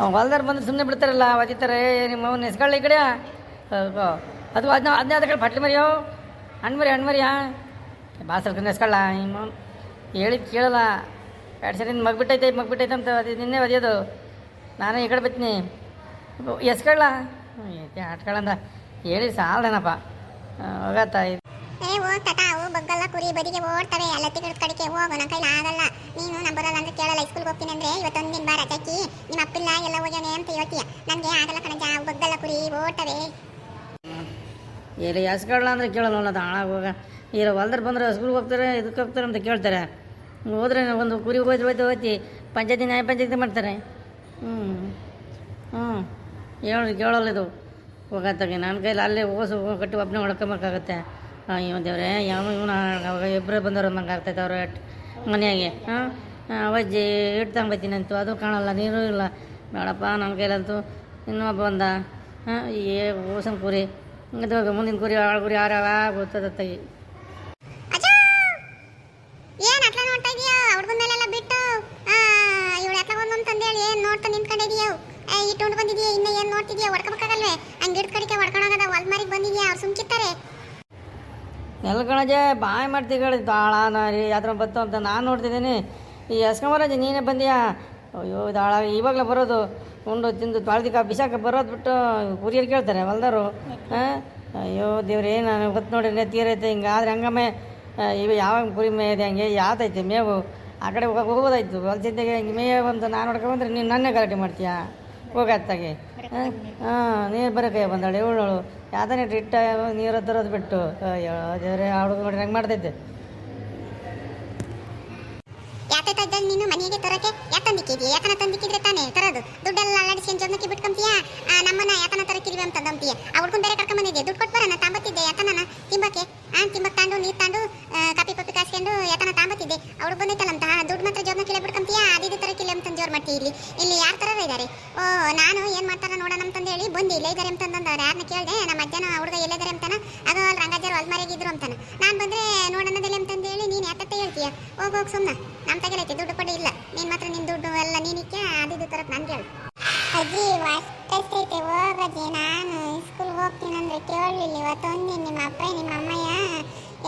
ಹೊಲ್ದಾರ ಬಂದ್ರೆ ಸುಮ್ಮನೆ ಬಿಡ್ತಾರಲ್ಲ ಒದಿತಾರೆ ನಿಮ್ಮ ಅವ್ನ ನೆಸ್ಕೊಳ್ಳಿ ಈ ಕಡೆ ಅದು ಅದನ್ನ ಅದನ್ನ ಅದ ಕಡೆ ಪಟ್ಲಿ ಮರಿಯೋ? ಹಣ್ಣು ಮರಿ ಹಣ್ಣು ಮರಿಯಾ ಬಾ ಸ್ವಲ್ಪ ನೆಸ್ಕೊಳ್ಳ ನಿಮ್ಮ ಹೇಳಿ ಕೇಳಲ್ಲ, ಎರಡು ಸರಿ ಮಗ್ಬಿಟ್ಟೈತೆ ಬಿಟ್ಟೈತೆ ಮಗ್ ಬಿಟ್ಟೈತೆ ಅಂತ ಅದು ನಿನ್ನೆ ಒದಿಯೋದು. ನಾನು ಈ ಕಡೆ ಬರ್ತೀನಿ ಎಸ್ಕೊಳ್ಳ ಆಟ್ಕೊಳ್ಳಂದ ಹೇಳಿ ಸಾಲ್ದೇನಪ್ಪ. ಹೋಗತ್ತ ಏ ಹೋಗ್ ತಟ ಅವು ಬಗ್ಗಲ್ಲ ಕುರಿ, ಬದಿಗೆ ಓಡ್ತವೆ ಎಲ್ಲ ಕಡಿಕೆ ಹೋಗು ನನ್ನ ಕೈಲಿ ಆಗಲ್ಲ. ನೀನು ನಂಬರಲ್ಲ ಬರೋಲ್ಲ ಅಂದ್ರೆ ಕೇಳಲ್ಲ ಸ್ಕೂಲ್ಗೆ ಹೋಗ್ತೀನಿ ಅಂದ್ರೆ ಇವತ್ತೊಂದು ದಿನ ಬಾರ ಚಕ್ಕಿ ನಿಮ್ಮ ಅಪ್ಪಿಲ್ಲ ಎಲ್ಲ ಹೋಗ್ಯಾನೆ ಅಂತ ಹೇಳ್ತೀಯ ನನಗೆ ಆಗಲ್ಲ ಕಣಜ ಅವು ಬಗ್ಗಲ್ಲ ಕುರಿ ಓಡ್ತವೆ ಎಲ್ಲಿ ಎಸ್ಕೊಳ್ಳ ಅಂದ್ರೆ ಕೇಳಲ್ಲ ಹೋಗ. ಈಗ ಹೊಲ್ದಾರ ಬಂದ್ರೆ ಸ್ಕೂಲ್ಗೆ ಹೋಗ್ತಾರೆ ಇದಕ್ಕೆ ಹೋಗ್ತಾರೆ ಅಂತ ಕೇಳ್ತಾರೆ. ಹೋದ್ರೆ ಒಂದು ಕುರಿ ಹೋಯ್ತು ಹೋಯ್ತು, ಹೋಯ್ತಿ. ಪಂಚಾಯತಿ ನ್ಯಾಯ ಪಂಚಾಯತಿ ಮಾಡ್ತಾರೆ. ಹ್ಞೂ ಹ್ಞೂ ಹೇಳಿ ಕೇಳಲ್ಲ ಇದು. ಹೋಗತ್ತಾಗೆ. ನನ್ನ ಕೈಲಿ ಅಲ್ಲೇ ಓಸು ಕಟ್ಟಿ ಒಬ್ಬನೇ ಹೊಡ್ಕೊಬೇಕಾಗತ್ತೆ. ಅಯ್ಯೋ ದೇವ್ರೆ, ಯಾವ ಇವನ ಇಬ್ಬರೇ ಬಂದವರು ನಂಗೆ ಆಗ್ತೈತೆ ಅವ್ರ ಮನೆಯಾಗೆ. ಹಾಂ ಅವಜ್ಜಿ ಇಟ್ಟು ತಗೊಂಬತ್ತೀನಿ ಅಂತು ಅದು ಕಾಣಲ್ಲ, ನೀರು ಇಲ್ಲ. ಬೇಡಪ್ಪ ನನ್ನ ಕೈಲಂತೂ ಇನ್ನೊಬ್ಬ ಬಂದ. ಹಾಂ ಏ ಓಸನ್ ಕುರಿ. ಅದು ಮುಂದಿನ ಗುರಿ ಆಳು ಗುರಿ ಯಾರ ಗೊತ್ತದತ್ತಾಗಿ ಅಜ್ಜ ಏನ್ ಅಟ್ಲ ನೋಡ್ತಾ ಇದೀಯ? ಹುಡುಗನ ಮೇಲೆಲ್ಲ ಬಿಟ್ಟು ಇವಳು ಅಟ್ಲ ಒಂದೊಂದು ತಂದೇಳಿ ಏನ್ ನೋಡ್ತಾ ನಿಂತ್ಕೊಂಡಿದೀಯ ಇಟ್ಟುಕೊಂಡು ಬಂದಿದೀಯ? ಇನ್ನ ಏನ್ ನೋಡ್ತಿದೀಯ? ಹೊಡ್ಕೋಬೇಕಾಗಲ್ವೇ? ಹಂಗೆ ಗಿಡದ ಕಡಿಕೆ ಹೊಡ್ಕೊಂಡೋಗದ ಹೊಲ್ಮಾರಿಗೆ ಬಂದಿದ್ಯಾ? ಅವ್ರು ಸುಮ್ಕಿತ್ತಾರೆ ನೆಲ್ಕಣಜೆ ಬಾಯ್ ಮಾಡ್ತೀವಿ ಹೇಳಿ ತಾಳ ನಾರಿ ಯಾತ್ರ ಬತ್ತು ಅಂತ ನಾನು ನೋಡ್ತಿದ್ದೀನಿ. ಈ ಎಸ್ಕೊಂಬರಾಜೆ ನೀನೇ ಬಂದಿಯಾ? ಅಯ್ಯೋ ದಾಳ ಇವಾಗಲೇ ಬರೋದು, ಉಂಡು ತಿಂದು ತೊಳ್ದಿಕ ಬಿಸಾಕ ಬರೋದು ಬಿಟ್ಟು ಕುರಿಯರು ಕೇಳ್ತಾರೆ ಹೊಲ್ದಾರು ಹಾಂ? ಅಯ್ಯೋ, ದೇವ್ರೇ, ನಾನು ಗೊತ್ತು ನೋಡಿ ತೀರೈತೆ ಹಿಂಗೆ ಆದರೆ ಹಂಗಮ್ಮೆ ಇವ ಯಾವಾಗ ಕುರಿ ಇದೆ ಹಂಗೆ ಯಾತೈತೆ ಮೇವು? ಆ ಕಡೆ ಹೋಗೋಕೆ ಹೋಗೋದಾಯ್ತು ಹೊಲ್ಸಿದ್ದಾಗೆ ಹಿಂಗೆ ಮೇಯ ಬಂದು ನಾನು ನೋಡ್ಕೊಂಬಂದ್ರೆ ನೀನು ನನ್ನೇ ಗಲಾಟೆ ಮಾಡ್ತೀಯಾ? ಹೋಗತ್ತಾಗೆ, ಹಾಂ? ನೀರು ಬರೋಕೆ ಬಂದಾಳೆ ಇವಳು ಯಾವ್ದಾನೆ ಇಟ್ಟ ನೀರು ತರೋದು ಬಿಟ್ಟು. ಅಯ್ಯೋ, ದೇವ್ರೆ ಹುಡುಗ ನೋಡಿ ಹಂಗೆ ಮಾಡ್ತೈತೆ ನೀನು ಮನೆಗೆ ತರಕ್ಕೆ ಯಾತಂದಿಕ್ಕಿದ್ಯಾ ಯಾತನ ತಂದಿಕ್ಕಿದ್ರೆ ತಾನೇ? ತರೋದು. ದುಡ್ಡೆಲ್ಲ ಅಲ್ಲಾಡಿಸ್ಕೊಂಡು ಜೊನ್ನಕ್ಕೆ ಬಿಟ್ಕೊಂತೀಯಾ? ಆ, ನಮ್ಮನ್ನ ಯಾತನ ಕಿರಿವೆ ಅಂತ ಅಂತೀಯ ಆ ಹುಡ್ಕೊಂಡು ಬೇರೆ ಕರ್ಕೊಂಡ್ ದುಡ್ಡು ಕೊಟ್ಟು ಬರೋಣ ತಾಂಬತ್ತಿದ್ದೆ ಯಾತನ ತಿಂಬಕ್ಕೆ? ಆ ತಿಂಬಕ್ ತಾಂಡು ನೀರು ತಾಂಡು ಆ, ಕಾಪಿ ಪಪ್ಪಿ ಕಾಸ್ಕೊಂಡು ಯಾತನ ತಾಂಬತ್ತಿದ್ದೆ. ಅವ್ರು ಬಂದೈತಲ್ಲ ಅಂತ ದುಡ್ಡು ಮಾತ್ರ ಜೋಬ್ನ ಕಿಲೆ ಬಿಟ್ಕೊಂತೀಯಾ? ತರ ತರಕ್ಕಿಲ್ಲ ಅಂತ ಜೋರ್ ಮಾಡ್ತಿ ಇಲ್ಲಿ? ಇಲ್ಲಿ ಯಾರ ತರ ಇದ್ದಾರೆ ಓ ನಾನು ಏನು ಮಾಡ್ತಾರ ನೋಡೋಣ ಅಂತಂದು ಹೇಳಿ ಬಂದು ಇಲ್ಲೇ ಇದ್ದಾರೆ ಅಂತಂದ್ರೆ ಯಾರನ್ನ ಕೇಳಿದೆ? ನಮ್ಮ ಅಜ್ಜನ ಹುಡುಗ ಎಲ್ಲಿದ್ದಾರೆ ಅಂತಾನ? ಅದು ಅಲ್ಲಿ ರಂಗಾಜರು ಅಲ್ಮಾರಿಯಾಗಿದ್ರು ಅಂತಾನ. ನಾನು ಬಂದ್ರೆ ನೋಡೋಣದಲ್ಲಿ ಅಂತಂದು ಹೇಳಿ ನೀನು ಯಾತತ್ತೆ ಹೇಳ್ತೀಯ? ಹೋಗಿ ಹೋಗಿ ಸುಮ್ಮನೆ ನಮ್ಮ ತಗಲೈತೆ ದುಡ್ಡು ಕೊಡಿ ಇಲ್ಲ. ನೀನ್ ಮಾತ್ರ ನಿನ್ ದುಡ್ಡು ಎಲ್ಲ ನೀನಿಕ್ಕೆ ಅದಿದ್ದು ತರಕ್ ನನ್ಗೆ ಹೇಳು ಅಜ್ಜಿ ಅಷ್ಟೈತೆ ಹೋಗಜ್ಜಿ ನಾನು ಸ್ಕೂಲ್ ಹೋಗ್ತೀನಂದ್ರೆ ಕೇಳಲಿಲ್ಲ. ಇವತ್ತೊಂದು ನಿಮ್ಮ ಅಪ್ಪ, ನಿಮ್ಮ ಅಮ್ಮಯ್ಯ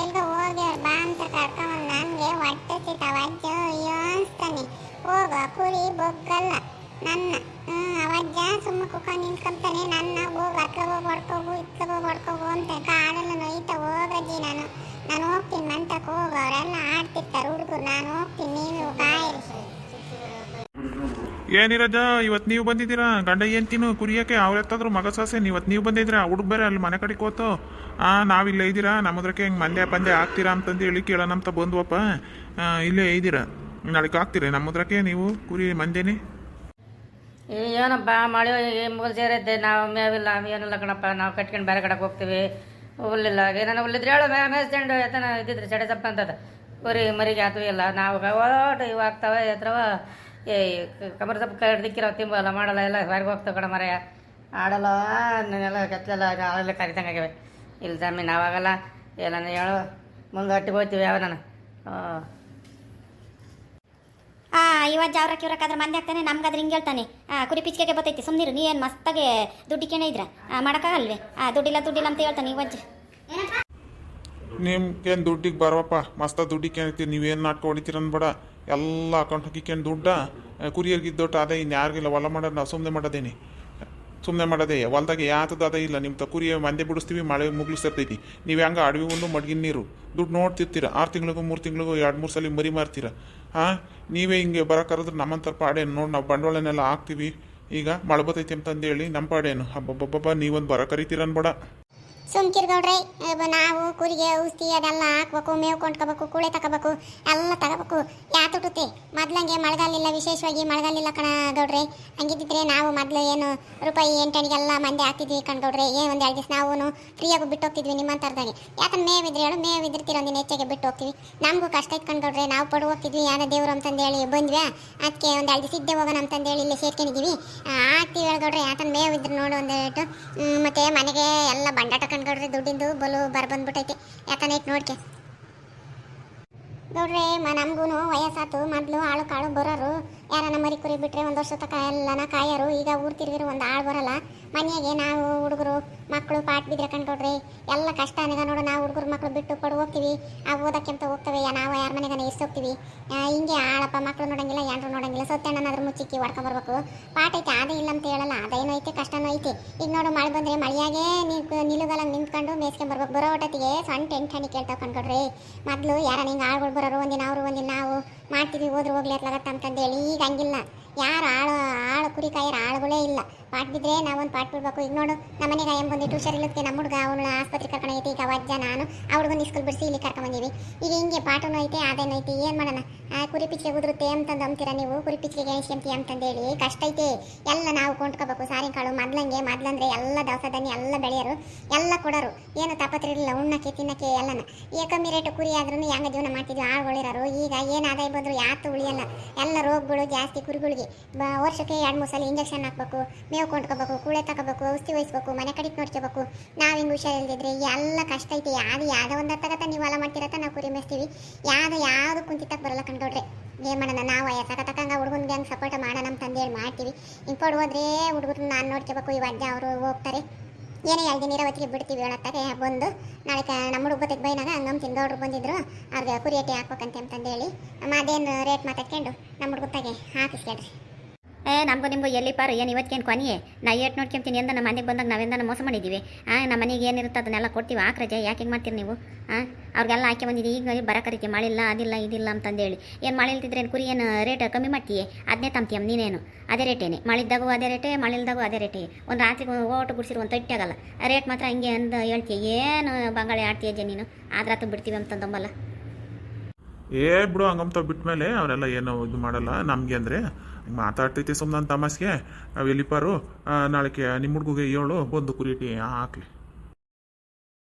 ಎಲ್ಗೋ ಹೋಗಿ ಬಾ ಅಂತ ಕರ್ಕೊಂಡ್ ನನಗೆ ಹೊಟ್ಟೆ ಸಿಗ್ತಾವ ಅಜ್ಜ ಅಯ್ಯೋ ಅನ್ಸ್ತಾನೆ. ಹೋಗ ಕುರಿ ಬೊಗ್ಗಲ್ಲ. ನನ್ನ, ಹ್ಮ್, ಅವಜ್ಜ ಸುಮ್ಮ ಕುತ್ಕೊಂಡು ನಿಂತ್ಕೊಂತಾನೆ. ನನ್ನ, ಹೋಗಿ ಹೋಗಿ ಹೊಡ್ಕೋಗು ಹೋಗಿ ಹೊಡ್ಕೋಗು ಅಂತ ಕಾಲೆಲ್ಲ ನೋಯ್ತಾ ಹೋಗಜ್ಜಿ ನಾನು. ನಾನು ಹೋಗ್ತೀನಿ ಮಂಟಕ್ಕೆ ಹೋಗು, ಅವರೆಲ್ಲ ಆಡ್ತಿರ್ತಾರೆ ಹುಡುಗರು. ನಾನು ಹೋಗ್ತೀನಿ. ಏನಿರಜ ಇವತ್ತು ನೀವು ಬಂದಿದ್ದೀರಾ ಗಂಡ ಏನ್ ತಿನ್ನು ಕುರಿಯಕ್ಕೆ ಅವ್ರ ಎತ್ತಾದ್ರು ಮಗ ಸಾಸೆ ಇವತ್ತು ನೀವು ಬಂದಿದ್ದೀರಾ ಹುಡುಗ ಬೇರೆ ಅಲ್ಲಿ ಮನೆ ಕಡೆ ಕೋತು ಆ ನಾವಿಲ್ಲೇ ಇದ್ದೀರಾ ನಮ್ಮದ್ರಕ್ಕೆ ಹಿಂಗೆ ಮಂದ್ಯ ಪಂದ್ಯ ಆಗ್ತೀರಾ ಅಂತಂದು ಹೇಳಿ ಕೇಳೋಣ ಅಂತ ಬಂದ್ವಪ್ಪ ಇಲ್ಲೇ ಇದ್ದೀರಾ ನಾಳೆಗೆ ಆಗ್ತೀರಿ ನಮ್ಮದ್ರಕ್ಕೆ ನೀವು ಕುರಿ ಮಂದೇನೆ ಏನಪ್ಪ ಮಳೆ ಮುಗಿಲ್ ಸೇರೈತೆ ನಾವು ಮೇವಿಲ್ಲ ಏನಿಲ್ಲ ಕಣಪ್ಪ ನಾವು ಕಟ್ಕೊಂಡು ಬೇರೆ ಕಡೆಗೆ ಹೋಗ್ತೀವಿ ಹುಲ್ಲಿಲ್ಲ ಏನಾನ ಹುಲ್ಲಿದ್ರೆ ಹೇಳು ಮೇ ಮೇಸ್ಕೊಂಡು ಎತ್ತನ ಇದ್ದಿದ್ರೆ ಚಡೆ ಸಪ್ಪ ಅಂತದ ಕುರಿ ಮರಿಗೆ ಆತು ಇಲ್ಲ ನಾವು ಓಟ್ ಇವು ಆಗ್ತಾವೆ ಎತ್ರವ ಏ ಕಮರ್ ಸಪ್ಪ ಕಡ್ದಿಕ್ಕಿರೋ ತಿಂಬಲ್ಲ ಮಾಡಲ್ಲ ಎಲ್ಲ ಹೊರಗೆ ಹೋಗ್ತಾವೆ ಕಡೆ ಮರೆಯ. ಆಡಲ್ಲ ನಾನೆಲ್ಲ ಕತ್ಲೆಲ್ಲ ಆಳೆಲ್ಲ ಕರಿತಂಗೆ ಆಗ್ಯಾವೆ ಇಲ್ಲಿ ತಮ್ಮಿ ನಾವಾಗಲ್ಲ. ಎಲ್ಲ ಹೇಳು ಮುಂದೆ ಹಟ್ಟಿ ಹೋಗ್ತೀವಿ ಯಾವ ನಾನು? ಹಾಂ ಆ ಇವತ್ತು ಜಾವ್ರ ಕಿವ್ರಕ್ಕಾದ್ರೆ ಮಂದಿ ಆಗ್ತಾನೆ? ನಮ್ಗಾದ್ರೆ ಹಿಂಗೆ ಹೇಳ್ತಾನೆ. ಆ ಕುರಿ ಪಿಚ್ಕೆಗೆ ಬತ್ತೈತಿ ಸುಮ್ಮನಿರು ನೀ ಏನು ಮಸ್ತಾಗೆ ದುಡ್ಡಿಕೇನೆ ಇದ್ರ? ಆ ಮಾಡೋಕ್ಕಾಗಲ್ವೇ? ಆ ದುಡ್ಡಿಲ್ಲ ದುಡ್ಡಿಲ್ಲ ಅಂತ ಹೇಳ್ತಾನೆ ಇವಜ್ಜ. ನಿಮ್ಗೇನು ದುಡ್ಡಿಗೆ ಬರವಪ್ಪ? ಮಸ್ತ ದುಡ್ಡಿಗೆ ಏನೈತಿ ನೀವೇನು ನಾಟಕ ಹೊಡಿತೀರ ಅನ್ಬೇಡ ಎಲ್ಲ ಅಕೌಂಟ್ ಹಾಕಿಕೊಂಡು ದುಡ್ಡ ಕುರಿಯರ್ಗಿದ್ದೊಟ್ಟು ಅದೇ ಇನ್ನು ಯಾರಿಗಿಲ್ಲ ಹೊಲ ಮಾಡೋದು ನಾವು ಸುಮ್ಮನೆ ಮಾಡೋದೇನಿ. ಸುಮ್ಮನೆ ಮಾಡೋದೇ. ಹೊಲ್ದಾಗ ಯಾತದ ಅದೇ ಇಲ್ಲ. ನಿಮ್ಮ ಕುರಿಯ ಮಂದೆ ಬಿಡಿಸ್ತೀವಿ, ಮಳೆ ಮುಗಿಸ್ತೈತಿ ನೀವು ಹೆಂಗೆ ಅಡವಿ ಒಂದು ಮಡ್ಗಿನ ನೀರು? ದುಡ್ಡು ನೋಡ್ತಿರ್ತೀರ. ಆರು ತಿಂಗಳಿಗೂ, ಮೂರು ತಿಂಗಳಿಗೂ, ಎರಡು ಮೂರು ಸಲ ಮರಿ ಮಾರ್ತೀರ. ಹಾಂ ನೀವೇ ಹಿಂಗೆ ಬರೋಕರದ್ರೆ ನಮ್ಮಂತರ ಪಾಡೇನು ನೋಡಿ ನಾವು ಬಂಡವಾಳನೆಲ್ಲ ಹಾಕ್ತೀವಿ. ಈಗ ಮಳೆ ಬತ್ತೈತಿ ಅಂತಂದೇಳಿ ನಮ್ಮ ಪಾಡೇನು ಹಬ್ಬಬ್ಬಬ್ಬ ನೀವೊಂದು ಬರ ಕರಿತೀರ ಅನ್ಬೇಡ. ಸುಮ್ಕಿರ್ಗೌಡ್ರೆ ನಾವು ಕುರಿಗೆ ಔಷಧಿ ಅದೆಲ್ಲ ಹಾಕ್ಬೇಕು, ಮೇವು ಕೊಂಡ್ಕೋಬೇಕು, ಕೂಳೆ ತಗೋಬೇಕು ಎಲ್ಲ ತಗೋಬೇಕು. ಮೊದ್ಲಂಗೆ ಮಳೆಗಾಲಿಲ್ಲ ವಿಶೇಷವಾಗಿ ಮಳೆಗಾಲಿಲ್ಲ ಕಣ ಗೌಡ್ರೆ. ಹಂಗಿದ್ದಿದ್ರೆ ನಾವು ಮೊದಲು ಏನು ರೂಪಾಯಿ ಎಂಟಣಿಗೆಲ್ಲ ಮಂದಿ ಹಾಕ್ತಿದ್ವಿ ಕಣ್ಗೌಡ್ರೆ ಏನು ಒಂದು ಎರಡು ದಿವಸ ನಾವು ಫ್ರೀಯಾಗಿ ಬಿಟ್ಟು ಹೋಗ್ತಿದ್ವಿ ನಿಮ್ಮಂಥರ್ದಾಗೆ ಯಾಕಂದ್ರೆ ಮೇವಿದ್ರೆ ಹೇಳು ಮೇವು ಇದ್ದಿರ್ತೀರ ಒಂದಿನ ಹೆಚ್ಚಾಗಿ ಬಿಟ್ಟು ಹೋಗ್ತೀವಿ ನಮಗೂ ಕಷ್ಟ ಇತ್ತು ಕಣ್ ಗೌಡ್ರೆ. ನಾವು ಪಡು ಹೋಗ್ತಿದ್ವಿ ಯಾವ್ದೋ ದೇವ್ರು ಅಂತಂದೇಳಿ ಬಂದ್ವಿ ಅದಕ್ಕೆ ಒಂದು ಎರಡು ದಿವಸ ಇದ್ದೆ ಹೋಗೋಣ ಅಂತಂದೇಳಿ ಇಲ್ಲಿ ಸೇರ್ಕೊಂಡಿದ್ದೀವಿ. ಆಗ್ತೀವಿ ಹೇಳ್ಗೌಡ್ರೆ ಯಾಕಂದ್ರೆ ಮೇವು ಇದ್ರೆ ನೋಡು ಒಂದು ಹ್ಮ್, ಮತ್ತೆ ಮನೆಗೆ ಎಲ್ಲ ಬಂಡಾಟ ಕಣ್ಗೌಡ್ರೆ ದುಡ್ಡಿಂದು ಬಲು ಬರ ಬಂದ್ಬಿಟ್ಟೈತೆ ಯಾಕಂದ್ರೆ ನೋಡ್ಕೆ. ಗೌಡ್ರೆ ಮ ನಮಗೂ ವಯಸ್ಸಾತು, ಮೊದಲು ಆಳು ಕಾಳು ಬರೋರು. ಯಾರನ್ನ ಮರಿ ಕುರಿ ಬಿಟ್ರೆ ಒಂದು ವರ್ಷ ತಕ ಎಲ್ಲನ ಕಾಯರು. ಈಗ ಊರ್ ತಿರುಗಿರು ಒಂದು ಆಳು ಬರಲ್ಲ. ಮನೆಗೆ ನಾವು ಹುಡುಗರು ಮಕ್ಕಳು ಪಾಟ್ ಬಿದ್ರೆ ಕಂಡ್ಕೊಡ್ರಿ ಎಲ್ಲ ಕಷ್ಟ ಅನಿಗ ನೋಡು, ನಾವು ಹುಡುಗರು ಮಕ್ಕಳು ಬಿಟ್ಟು ಕೊಡು, ಹೋಗ್ತೀವಿ. ಆ ಓದಕ್ಕೆ ಅಂತ ಹೋಗ್ತವೆ ನಾವು ಯಾರ ಮನೆಗಾನ ಎಷ್ಟು ಹೋಗ್ತೀವಿ. ಹಿಂಗೆ ಆಳಪ್ಪ ಮಕ್ಕಳು ನೋಡಂಗಿಲ್ಲ ಯಾರು ನೋಡಂಗಿಲ್ಲ. ಸೊತ್ತೆಣ್ಣನಾದ್ರೂ ಮುಚ್ಚಿಕ್ಕಿ ಹೊಡ್ಕೊ ಬರ್ಬೇಕು. ಪಾಟ್ ಐತೆ, ಅದೇ ಇಲ್ಲ ಅಂತ ಹೇಳಲ್ಲ, ಅದೇನೋ ಐತೆ, ಕಷ್ಟನೂ ಐತೆ. ಈಗ ನೋಡು, ಮಳೆ ಬಂದ್ರೆ ಮಳೆಯಾಗೆ ನಿಲುಗಲ್ಲ ನಿಂತ್ಕೊಂಡು ಮೇಸ್ಕೊಂಡ್ ಬರ್ಬೇಕು. ಬರೋ ಒಟ್ಟೊತ್ತಿಗೆ ಸಣ್ಣ ಟೆಂಟ್ ಹಣ್ಣಿ ಕೇಳ್ತಾವ ಕಣ್ಕೊಡ್ರಿ ಮೊದಲು ಯಾರ ಹಿಂಗೆ ಆಳ್ಗಳು ಬರೋರು, ಒಂದಿನ ಅವರು, ಒಂದಿನ ನಾವು. ಮಾಡ್ತೀವಿ ಹೋದ್ರೆ, ಹೋಗ್ಲಿ ಅಂತಂದೇಳಿ ಈಗ ಹಂಗಿಲ್ಲ. ಯಾರು ಆಳು ಆಳು ಕುರಿ ಕಾಯರ ಆಳುಗಳೇ ಇಲ್ಲ. ಪಾಟ್ ಬಿದ್ದರೆ ನಾವೊಂದು ಪಾಟ್ ಬಿಡ್ಬೇಕು. ಈಗ ನೋಡು, ನಮ್ಮ ಮನೆಗೆ ಎಂಬ ಬಂದಿಟ್ಟು ಹುಷಾರಿಲ್ಲಕ್ಕೆ ನಮ್ಮ ಹುಡುಗ ಅವಳು ಆಸ್ಪತ್ರೆ ಕರ್ಕೊಂಡು ಐತಿ ಈಗ ಅವಜ್ಜ ನಾನು ಆ ಹುಡುಗನ ಸ್ಕೂಲ್ ಬಿಡಿಸಿ ಇಲ್ಲಿ ಕರ್ಕೊಂಡ್ಬಂದೀವಿ ಈಗ ಹಿಂಗೆ ಪಾಟನೂ ಐತೆ ಅದೇನೈತಿ ಏನು ಮಾಡೋಣ? ಆ, ಕುರಿ ಪಿಚ್ಚಿಗೆ ಉದುರುತ್ತೆ ಅಂತಂದು ಅಂತೀರಾ ನೀವು? ಕುರಿ ಪಿಚ್ಚಿಗೆ ಎಣಿಸ್ಕೊಂತಿ ಅಂತಂದೇಳಿ. ಕಷ್ಟ ಐತೆ. ಎಲ್ಲ ನಾವು ಕೊಂಡ್ಕೋಬೇಕು. ಸಾರಿಂಕಾಳು ಮೊದ್ಲಂಗೆ ಮೊದ್ಲಂದ್ರೆ ಎಲ್ಲ ದವಸ ಧಾನ್ಯ ಎಲ್ಲ ಬೆಳೆಯೋರು. ಎಲ್ಲ ಕೊಡೋರು. ಏನು ತಾಪತ್ರೆ ಇರಲಿಲ್ಲ ಉಣ್ಣಕ್ಕೆ, ತಿನ್ನಕ್ಕೆ ಎಲ್ಲನ. ಕಮ್ಮಿ ರೇಟ್ ಕುರಿ ಆದ್ರೂ ಹೆಂಗ ಜೀವನ ಮಾಡ್ತಿದ್ವಿ? ಆಳುಗಳಿರೋರು. ಈಗ ಏನು ಆದಾಯ ಬಂದ್ರು ಯಾತು ಉಳಿಯಲ್ಲ. ಎಲ್ಲ ರೋಗಗಳು ಜಾಸ್ತಿ ಕುರಿಗಳಿಗೆ. ಬ, ವರ್ಷಕ್ಕೆ ಎರಡು, ಮೂರು ಸಲ ಇಂಜೆಕ್ಷನ್ ಹಾಕ್ಬೇಕು. ಮೇವು ಕೊಂಡ್ಕೋಬೇಕು, ಕೂಳೆ ತಗೋಬೇಕು, ಔಷಧಿ ವಹಿಸ್ಬೇಕು, ಮನೆ ಕಡೆಗೆ ನೋಡ್ಕೋಬೇಕು. ನಾವು ಹಿಂಗೆ ಹುಷಾರಿಲ್ದಿದ್ರೆ ಎಲ್ಲ ಕಷ್ಟ ಐತೆ. ಯಾವ್ದು ಯಾವ್ದೋ ಒಂದು ತಗತ್ತ ನೀವು ಹೊಲ ಮಾಡ್ತಿರತ್ತ, ನಾವು ಕುರಿ ಮೇಸ್ತೀವಿ ಯಾವ್ದು ಯಾವುದು ಕುಂತಿತ್ತಕ್ಕೆ ಬರಲ್ಲ ಕಂಡ್ಕೊಡ್ರಿ ಏನು ಮಾಡೋಣ, ನಾವು ಸಕ ತಕ್ಕಂಗೆ ಹುಡುಗನ್ಗೆ ಹಂಗೆ ಸಪೋರ್ಟ್ ಮಾಡೋಣ ತಂದೆ ಹೇಳಿ ಮಾಡ್ತೀವಿ. ಇಂಪೋರ್ಟ್ ಹೋದ್ರೆ ಹುಡುಗರು ನಾನು ನೋಡ್ಕೋಬೇಕು ಇವಾಗ ಅಜ್ಜ ಅವರು ಹೋಗ್ತಾರೆ. ಏನೇ ಎರಡು ದಿನ ಬಿಡ್ತೀವಿ ಹೇಳತ್ತಾಗೆ, ಬಂದು. ನಾಳೆ ನಮ್ಮ ಹುಡುಗ ಬತ್ತಿಗೆ ಬೈನಾಗ ಹಂಗಮ್ ತಿಂದವ್ರು ಬಂದಿದ್ರು, ಅವ್ರಿಗೆ ಕುರಿಯಟ್ಟಿ ಹಾಕ್ಬೇಕಂತೆ ಅಂತಂದೇಳಿ. ನಮ್ಮ ಅದೇನು ರೇಟ್ ಮಾತಾಡ್ಕೊಂಡು, ನಮ್ಮ ಹುಡುಗತ್ತಾಗೆ ಹಾಕಿಸ್ಕೊಳ್ರಿ. ಏ, ನಮಗೂ ನಿಮಗೂ ಎಲ್ಲಿ ಪಾರು, ಏನು ಇವತ್ತೇನು ಕೊನೆಯೇ ನಾ ಏಟ್ ನೋಡ್ಕೊಂತೀನಿ ಎಂದ ನಮ್ಮ ಮನೆಗೆ ಬಂದಾಗ ನಾವೆಂದ ಮೋಸ ಮಾಡಿದ್ದೀವಿ ಹಾಂ ನಮ್ಮ ಮನೆಗೆ ಏನಿರುತ್ತೆ ಅದನ್ನೆಲ್ಲ ಕೊಡ್ತೀವಿ. ಆಕ್ರಜೆ ಯಾಕೆ ಹಿಂಗೆ ಮಾಡ್ತೀರಿ ನೀವು? ಹಾಂ ಅವ್ರಿಗೆಲ್ಲ ಹಾಕಿ ಬಂದಿದ್ದೀವಿ ಈಗ ಬರಕರಿತಿ ಮಾಡಿಲ್ಲ ಅದಿಲ್ಲ ಇದಿಲ್ಲ ಅಂತಂದೇಳಿ. ಏನು ಮಾಡಿಲ್ತಿದ್ರೆ ಏನು ಕುರಿ ಏನು ರೇಟ್ ಕಮ್ಮಿ ಮಾಡ್ತೀಯೇ? ಅದನ್ನೇ ತಮ್ತೀಯಮ್ಮ ನೀನೇನು? ಅದೇ ರೇಟೇನೆ. ಮಳಿದ್ದಾಗೂ ಅದೇ ರೇಟೇ ಮಳಿಲ್ದಾಗೂ ಅದೇ ರೇಟೇ. ಒಂದು ರಾತ್ರಿ ಓಟು ಗುಡಿಸಿರು ಒಂದು ತೊಟ್ಟಾಗಲ್ಲ ರೇಟ್ ಮಾತ್ರ ಹಂಗೆ ಅಂದು ಹೇಳ್ತೀಯ? ಏನು ಬಂಗಾಳಿ ಆಡ್ತೀಯ ನೀನು? ಆದ್ರಾತು ಬಿಡ್ತೀವಿ ಅಂತಂದಮ್ಮಲ್ಲ ಏ ಬಿಡು ಹಂಗಂತ ಬಿಟ್ಮೇಲೆ ಅವರೆಲ್ಲ ಏನು ಇದು ಮಾಡಲ್ಲ. ನಮಗೆ ಅಂದರೆ ಮಾತಾಡ್ತೈತಿ ಸುಮ್ಮನೆ ತಮಾಸ್ಗೆ ನಾವು ಎಲ್ಲಿಪಾರು ನಾಳೆಗೆ ನಿಮ್ಮ ಹುಡುಗಿಗೆ ಏಳು ಬಂದು ಕುರಿಟಿ ಹಾಕ್ಲಿ.